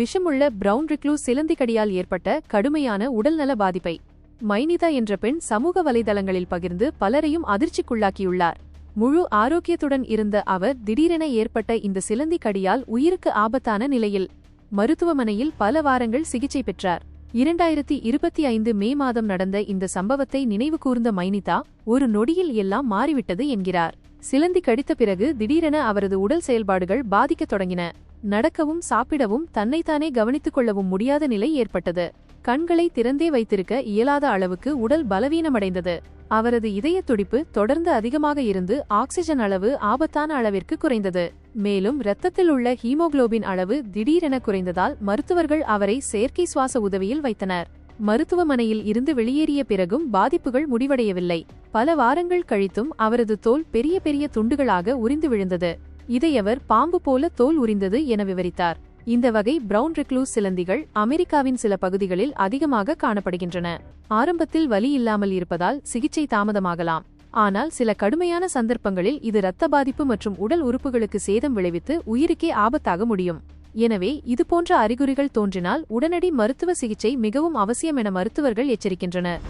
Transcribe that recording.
விஷமுள்ள brown ரிக்ளூஸ் சிலந்திக்கடியால் ஏற்பட்ட கடுமையான உடல்நல பாதிப்பை மைனிதா என்ற பெண் சமூக வலைதளங்களில் பகிர்ந்து பலரையும் அதிர்ச்சிக்குள்ளாக்கியுள்ளார். முழு ஆரோக்கியத்துடன் இருந்த அவர் திடீரென ஏற்பட்ட இந்த சிலந்தி கடியால் உயிருக்கு ஆபத்தான நிலையில் மருத்துவமனையில் பல வாரங்கள் சிகிச்சை பெற்றார். இரண்டாயிரத்தி இருபத்தி ஐந்து மே மாதம் நடந்த இந்த சம்பவத்தை நினைவு கூர்ந்த மைனிதா ஒரு நொடியில் எல்லாம் மாறிவிட்டது என்கிறார். சிலந்தி கடித்த பிறகு திடீரென அவரது உடல் செயல்பாடுகள் பாதிக்கத் தொடங்கின. நடக்கவும் சாப்பிடவும் தன்னைத்தானே கவனித்துக் கொள்ளவும் முடியாத நிலை ஏற்பட்டது. கண்களை திறந்தே வைத்திருக்க இயலாத அளவுக்கு உடல் பலவீனமடைந்தது. அவரது இதய துடிப்பு தொடர்ந்து அதிகமாக இருந்து ஆக்சிஜன் அளவு ஆபத்தான அளவிற்கு குறைந்தது. மேலும் இரத்தத்தில் உள்ள ஹீமோகுளோபின் அளவு திடீரென குறைந்ததால் மருத்துவர்கள் அவரை செயற்கை சுவாச உதவியில் வைத்தனர். மருத்துவமனையில் இருந்து வெளியேறிய பிறகும் பாதிப்புகள் முடிவடையவில்லை. பல வாரங்கள் கழித்தும் அவரது தோல் பெரிய பெரிய துண்டுகளாக உறிந்து விழுந்தது. இதையவர் பாம்பு போல தோல் உரிந்தது என விவரித்தார். இந்த வகை பிரவுன் ரெக்லூஸ் சிலந்திகள் அமெரிக்காவின் சில பகுதிகளில் அதிகமாக காணப்படுகின்றன. ஆரம்பத்தில் வலி இல்லாமல் இருப்பதால் சிகிச்சை தாமதமாகலாம். ஆனால் சில கடுமையான சந்தர்ப்பங்களில் இது இரத்த பாதிப்பு மற்றும் உடல் உறுப்புகளுக்கு சேதம் விளைவித்து உயிருக்கே ஆபத்தாக முடியும். எனவே இதுபோன்ற அறிகுறிகள் தோன்றினால் உடனடி மருத்துவ சிகிச்சை மிகவும் அவசியம் என மருத்துவர்கள் எச்சரிக்கின்றனர்.